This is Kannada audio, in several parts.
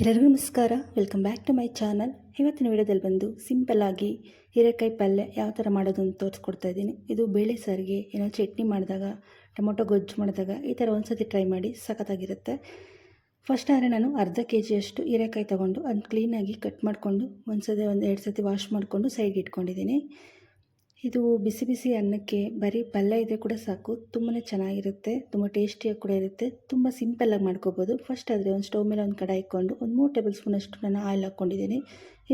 ಎಲ್ಲರಿಗೂ ನಮಸ್ಕಾರ. Welcome back to my channel ಇವತ್ತಿನ ವಿಡಿಯೋದಲ್ಲಿ ಬಂದು ಸಿಂಪಲ್ಲಾಗಿ ಹೀರೆಕಾಯಿ ಪಲ್ಯ ಯಾವ ಥರ ಮಾಡೋದು ಅಂತ ತೋರಿಸ್ಕೊಡ್ತಾ ಇದ್ದೀನಿ. ಇದು ಬೇಳೆ ಸಾರಿಗೆ, ಏನೋ ಚಟ್ನಿ ಮಾಡಿದಾಗ, ಟೊಮೊಟೊ ಗೊಜ್ಜು ಮಾಡಿದಾಗ ಈ ಥರ ಒಂದ್ಸತಿ ಟ್ರೈ ಮಾಡಿ ಸಖತ್ತಾಗಿರುತ್ತೆ. ಫಸ್ಟ್ ಆದರೆ ನಾನು ಅರ್ಧ ಕೆ ಜಿಯಷ್ಟು ಹೀರೆಕಾಯಿ ತೊಗೊಂಡು ಅದನ್ನ ಕ್ಲೀನಾಗಿ ಕಟ್ ಮಾಡಿಕೊಂಡು ಒಂದು ಸತಿ ಒಂದು ಎರಡು ಸತಿ ವಾಶ್ ಮಾಡಿಕೊಂಡು ಸೈಡ್ಗೆ ಇಟ್ಕೊಂಡಿದ್ದೀನಿ. ಇದು ಬಿಸಿ ಬಿಸಿ ಅನ್ನಕ್ಕೆ ಬರೀ ಪಲ್ಯ ಇದೆ ಕೂಡ ಸಾಕು. ತುಂಬಾ ಚೆನ್ನಾಗಿರುತ್ತೆ. ತುಂಬ ಟೇಸ್ಟಿಯಾಗಿ ಕೂಡ ಇರುತ್ತೆ. ತುಂಬ ಸಿಂಪಲ್ಲಾಗಿ ಮಾಡ್ಕೋಬೋದು. ಫಸ್ಟ್ ಆದರೆ ಒಂದು ಸ್ಟವ್ ಮೇಲೆ ಒಂದು ಕಡಾಯಿ ಇಟ್ಕೊಂಡು ಒಂದು ಮೂರು ಟೇಬಲ್ ಸ್ಪೂನಷ್ಟು ನಾನು ಆಯಿಲ್ ಹಾಕ್ಕೊಂಡಿದ್ದೀನಿ.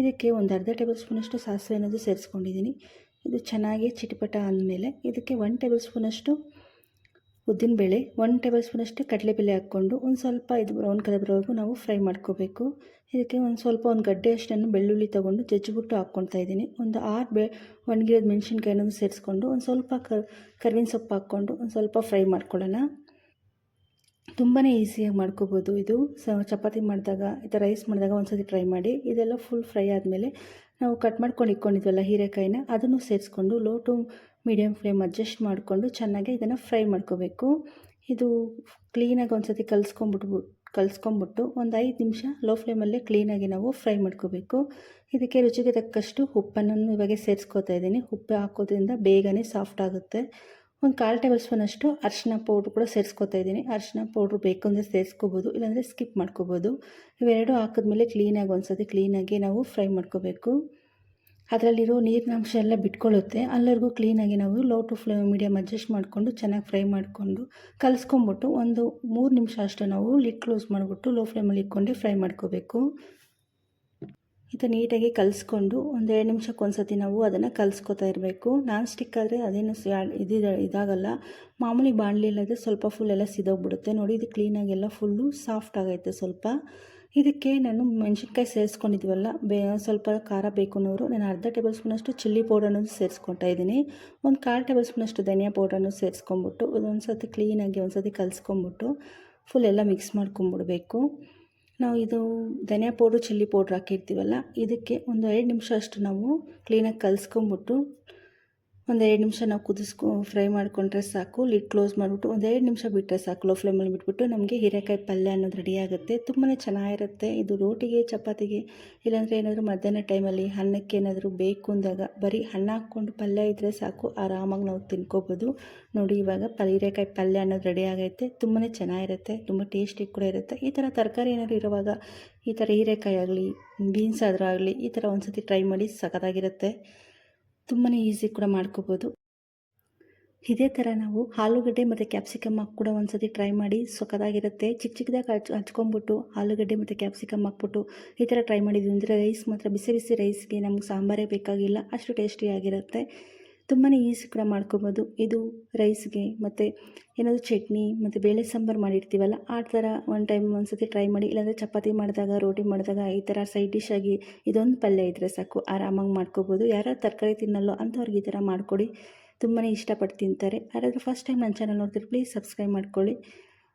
ಇದಕ್ಕೆ ಒಂದು ಅರ್ಧ ಟೇಬಲ್ ಸ್ಪೂನಷ್ಟು ಸಾಸಿವೆ ಅನ್ನೋದು ಸೇರಿಸ್ಕೊಂಡಿದ್ದೀನಿ. ಇದು ಚೆನ್ನಾಗಿ ಚಿಟಪಟ ಅಂದಮೇಲೆ ಇದಕ್ಕೆ ಒನ್ ಟೇಬಲ್ ಸ್ಪೂನಷ್ಟು ಉದ್ದಿನಬೇಳೆ ಒನ್ ಟೇಬಲ್ ಸ್ಪೂನಷ್ಟು ಕಡಲೆಬೇಳೆ ಹಾಕ್ಕೊಂಡು ಒಂದು ಸ್ವಲ್ಪ ಇದು ಬ್ರೌನ್ ಕಲರ್ ಬರೋವರೆಗೂ ನಾವು ಫ್ರೈ ಮಾಡ್ಕೋಬೇಕು. ಇದಕ್ಕೆ ಒಂದು ಸ್ವಲ್ಪ ಒಂದು ಗಡ್ಡೆ ಅಷ್ಟನ್ನು ಬೆಳ್ಳುಳ್ಳಿ ತೊಗೊಂಡು ಜಜ್ಜಿಬಿಟ್ಟು ಹಾಕ್ಕೊಳ್ತಾ ಇದ್ದೀನಿ. ಒಂದು ಆರು ಬೆ ಒಣಗಿರೋದು ಮೆಣಸಿನ್ಕಾಯಿನೂ ಸೇರಿಸ್ಕೊಂಡು ಒಂದು ಸ್ವಲ್ಪ ಕರ್, ಕರ್ವಿನ ಸೊಪ್ಪು ಹಾಕ್ಕೊಂಡು ಒಂದು ಸ್ವಲ್ಪ ಫ್ರೈ ಮಾಡ್ಕೊಳ್ಳೋಣ. ತುಂಬಾ ಈಸಿಯಾಗಿ ಮಾಡ್ಕೋಬೋದು ಇದು. ಸ, ಚಪಾತಿ ಮಾಡಿದಾಗ ಈ ಥರ ರೈಸ್ ಮಾಡಿದಾಗ ಒಂದ್ಸತಿ ಟ್ರೈ ಮಾಡಿ. ಇದೆಲ್ಲ ಫುಲ್ ಫ್ರೈ ಆದಮೇಲೆ ನಾವು ಕಟ್ ಮಾಡ್ಕೊಂಡು ಇಟ್ಕೊಂಡಿದ್ವಲ್ಲ ಹೀರೆಕಾಯಿನ, ಅದನ್ನು ಸೇರಿಸ್ಕೊಂಡು low to medium flame adjust ಮಾಡಿಕೊಂಡು ಚೆನ್ನಾಗಿ ಇದನ್ನು ಫ್ರೈ ಮಾಡ್ಕೋಬೇಕು. ಇದು ಕ್ಲೀನಾಗಿ ಒಂದು ಸತಿ ಕಲಿಸ್ಕೊಂಬಿಟ್ಬಿಟ್ಟು ಕಲಿಸ್ಕೊಂಬಿಟ್ಟು ಒಂದು ಐದು ನಿಮಿಷ ಲೋ ಫ್ಲೇಮಲ್ಲೇ ಕ್ಲೀನಾಗಿ ನಾವು ಫ್ರೈ ಮಾಡ್ಕೋಬೇಕು. ಇದಕ್ಕೆ ರುಚಿಗೆ ತಕ್ಕಷ್ಟು ಉಪ್ಪನ್ನು ಇವಾಗ ಸೇರಿಸ್ಕೋತಾ ಇದ್ದೀನಿ. ಉಪ್ಪು ಹಾಕೋದ್ರಿಂದ ಬೇಗನೆ ಸಾಫ್ಟ್ ಆಗುತ್ತೆ. ಒಂದು ಕಾಲು ಟೇಬಲ್ ಸ್ಪೂನಷ್ಟು ಅರಿಶಿನ ಪೌಡ್ರ್ ಕೂಡ ಸೇರಿಸ್ಕೊತಾ ಇದ್ದೀನಿ. ಅರಿಶಿನ ಪೌಡ್ರ್ ಬೇಕು ಅಂದರೆ ಸೇರಿಸ್ಕೋಬೋದು, ಇಲ್ಲಾಂದರೆ ಸ್ಕಿಪ್ ಮಾಡ್ಕೋಬೋದು. ಇವೆರಡು ಹಾಕಿದ್ಮೇಲೆ ಕ್ಲೀನಾಗಿ ಒಂದು ಸತಿ ಕ್ಲೀನಾಗಿ ನಾವು ಫ್ರೈ ಮಾಡ್ಕೋಬೇಕು. ಅದರಲ್ಲಿರೋ ನೀರಿನ ಅಂಶ ಎಲ್ಲ ಬಿಟ್ಕೊಳ್ಳುತ್ತೆ. ಅಲ್ಲರಿಗೂ ಕ್ಲೀನಾಗಿ ನಾವು low to flame medium adjust ಮಾಡಿಕೊಂಡು ಚೆನ್ನಾಗಿ ಫ್ರೈ ಮಾಡಿಕೊಂಡು ಕಲಿಸ್ಕೊಂಬಿಟ್ಟು ಒಂದು ಮೂರು ನಿಮಿಷ ಅಷ್ಟು ನಾವು ಲಿಡ್ ಕ್ಲೋಸ್ ಮಾಡಿಬಿಟ್ಟು ಲೋ ಫ್ಲೇಮಲ್ಲಿ ಇಟ್ಕೊಂಡು ಫ್ರೈ ಮಾಡ್ಕೋಬೇಕು. ಥರ ನೀಟಾಗಿ ಕಲಿಸ್ಕೊಂಡು ಒಂದು ಎರಡು ನಿಮಿಷಕ್ಕೆ ಒಂದು ಸತಿ ನಾವು ಅದನ್ನು ಕಲಿಸ್ಕೊತಾ ಇರಬೇಕು. ನಾನ್ ಸ್ಟಿಕ್ ಆದರೆ ಅದೇನು ಇದು ಇದಾಗಲ್ಲ. ಮಾಮೂಲಿ ಬಾಣಲಿ ಇಲ್ಲದೆ ಸ್ವಲ್ಪ ಫುಲ್ ಎಲ್ಲ ಸಿದೋಗ್ಬಿಡುತ್ತೆ. ನೋಡಿ, ಇದು ಕ್ಲೀನಾಗೆಲ್ಲ ಫುಲ್ಲು ಸಾಫ್ಟ್ ಆಗೈತೆ ಸ್ವಲ್ಪ. ಇದಕ್ಕೆ ನಾನು ಮೆಣಸಿನ್ಕಾಯಿ ಸೇರಿಸ್ಕೊಂಡಿದ್ವಲ್ಲ, ಬೇ ಸ್ವಲ್ಪ ಖಾರ ಬೇಕು ಅನ್ನೋರು. ನಾನು ಅರ್ಧ ಟೇಬಲ್ ಸ್ಪೂನಷ್ಟು ಚಿಲ್ಲಿ ಪೌಡರ್ನೂ ಸೇರಿಸ್ಕೊತಾ ಇದ್ದೀನಿ. ಒಂದು ಕಾಲು ಟೇಬಲ್ ಸ್ಪೂನಷ್ಟು ಧನಿಯಾ ಪೌಡರ್ನು ಸೇರಿಸ್ಕೊಂಬಿಟ್ಟು ಒಂದೊಂದು ಸತಿ ಕ್ಲೀನಾಗಿ ಒಂದು ಸತಿ ಕಲಿಸ್ಕೊಂಬಿಟ್ಟು ಫುಲ್ ಎಲ್ಲ ಮಿಕ್ಸ್ ಮಾಡ್ಕೊಂಬಿಡ್ಬೇಕು ನಾವು ಇದು ಧನಿಯಾ ಪೌಡ್ರು, ಚಿಲ್ಲಿ ಪೌಡ್ರ್ ಹಾಕಿರ್ತೀವಲ್ಲ, ಇದಕ್ಕೆ ಒಂದು ಎರಡು ನಿಮಿಷ ಅಷ್ಟು ನಾವು ಕ್ಲೀನಾಗಿ ಕಲಿಸ್ಕೊಂಬಿಟ್ಟು ಒಂದು ಎರಡು ನಿಮಿಷ ನಾವು ಕುದಿಸ್ಕೊ, ಫ್ರೈ ಮಾಡಿಕೊಂಡ್ರೆ ಸಾಕು. ಲಿಡ್ ಕ್ಲೋಸ್ ಮಾಡಿಬಿಟ್ಟು ಒಂದು ಎರಡು ನಿಮಿಷ ಬಿಟ್ಟರೆ ಸಾಕು. ಲೋ ಫ್ಲೇಮಲ್ಲಿ ಬಿಟ್ಬಿಟ್ಟು ನಮಗೆ ಹೀರೆಕಾಯಿ ಪಲ್ಯ ಅನ್ನೋದು ರೆಡಿ ಆಗುತ್ತೆ. ತುಂಬಾ ಚೆನ್ನಾಗಿರುತ್ತೆ. ಇದು ರೋಟಿಗೆ, ಚಪಾತಿಗೆ, ಇಲ್ಲಾಂದರೆ ಏನಾದರೂ ಮಧ್ಯಾಹ್ನ ಟೈಮಲ್ಲಿ ಅನ್ನಕ್ಕೆ ಏನಾದರೂ ಬೇಕು ಅಂದಾಗ ಬರೀ ಅನ್ನ ಹಾಕ್ಕೊಂಡು ಪಲ್ಯ ಇದ್ದರೆ ಸಾಕು. ಆರಾಮಾಗಿ ನಾವು ತಿನ್ಕೋಬೋದು. ನೋಡಿ, ಇವಾಗ ಪಲ್, ಹೀರೆಕಾಯಿ ಪಲ್ಯ ಅನ್ನೋದು ರೆಡಿ ಆಗೈತೆ. ತುಂಬಾ ಚೆನ್ನಾಗಿರುತ್ತೆ. ತುಂಬ ಟೇಸ್ಟಿ ಕೂಡ ಇರುತ್ತೆ. ಈ ಥರ ತರಕಾರಿ ಏನಾದರೂ ಇರುವಾಗ, ಈ ಥರ ಹೀರೆಕಾಯಿ ಆಗಲಿ ಬೀನ್ಸ್ ಆದರೂ ಆಗಲಿ, ಈ ಥರ ಒಂದು ಸತಿ ಟ್ರೈ ಮಾಡಿ ಸಖತ್ತಾಗಿರುತ್ತೆ. ತುಂಬಾ ಈಸಿ ಕೂಡ ಮಾಡ್ಕೋಬೋದು. ಇದೇ ಥರ ನಾವು ಆಲೂಗಡ್ಡೆ ಮತ್ತು ಕ್ಯಾಪ್ಸಿಕಮ್ ಹಾಕಿ ಕೂಡ ಒಂದು ಸತಿ ಟ್ರೈ ಮಾಡಿ ಸೊಕ್ಕದಾಗಿರುತ್ತೆ ಚಿಕ್ಕ ಚಿಕ್ಕದಾಗಿ ಹಚ್ ಹಚ್ಕೊಂಬಿಟ್ಟು ಆಲೂಗಡ್ಡೆ ಮತ್ತು ಕ್ಯಾಪ್ಸಿಕಮ್ ಹಾಕ್ಬಿಟ್ಟು ಈ ಥರ ಟ್ರೈ ಮಾಡಿದ್ವಿ ಅಂದರೆ ರೈಸ್ ಮಾತ್ರ, ಬಿಸಿ ಬಿಸಿ ರೈಸ್ಗೆ ನಮ್ಗೆ ಸಾಂಬಾರೇ ಬೇಕಾಗಿಲ್ಲ. ಅಷ್ಟು ಟೇಸ್ಟಿಯಾಗಿರುತ್ತೆ ತುಂಬಾ ಈಸಿ ಕೂಡ ಮಾಡ್ಕೋಬೋದು. ಇದು ರೈಸ್ಗೆ ಮತ್ತು ಏನಾದರೂ ಚಟ್ನಿ ಮತ್ತು ಬೇಳೆ ಸಾಂಬಾರು ಮಾಡಿರ್ತೀವಲ್ಲ, ಆ ಥರ ಒನ್ ಟೈಮ್ ಒಂದು ಸತಿ ಟ್ರೈ ಮಾಡಿ, ಇಲ್ಲಾಂದರೆ ಚಪಾತಿ ಮಾಡಿದಾಗ, ರೋಟಿ ಮಾಡಿದಾಗ ಈ ಥರ ಸೈಡ್ ಡಿಶ್ ಆಗಿ ಇದೊಂದು ಪಲ್ಯ ಇದ್ದರೆ ಸಾಕು, ಆರಾಮಾಗಿ ಮಾಡ್ಕೋಬೋದು. ಯಾರು ತರಕಾರಿ ತಿನ್ನಲ್ಲೋ ಅಂಥವ್ರಿಗೆ ಈ ಥರ ಮಾಡಿಕೊಡಿ. ತುಂಬಾ ಇಷ್ಟಪಟ್ಟು ತಿಂತಾರೆ. ಯಾರಾದರೂ ಫಸ್ಟ್ ಟೈಮ್ ನನ್ನ ಚಾನಲ್ ನೋಡ್ತೀರಿ ಪ್ಲೀಸ್ ಸಬ್ಸ್ಕ್ರೈಬ್ ಮಾಡ್ಕೊಳ್ಳಿ.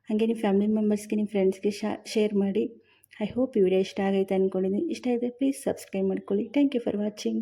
ಹಾಗೆ ನಿಮ್ಮ ಫ್ಯಾಮಿಲಿ ಮೆಂಬರ್ಸ್ಗೆ ನಿಮ್ಮ ಫ್ರೆಂಡ್ಸ್ಗೆ ಶೇರ್ ಮಾಡಿ. ಐ ಹೋಪ್ ಈ ವಿಡಿಯೋ ಇಷ್ಟ ಆಗೈತೆ ಅಂದ್ಕೊಂಡಿದ್ದೀನಿ ಇಷ್ಟ ಇದೆ ಪ್ಲೀಸ್ ಸಬ್ಸ್ಕ್ರೈಬ್ ಮಾಡ್ಕೊಳ್ಳಿ. Thank you for watching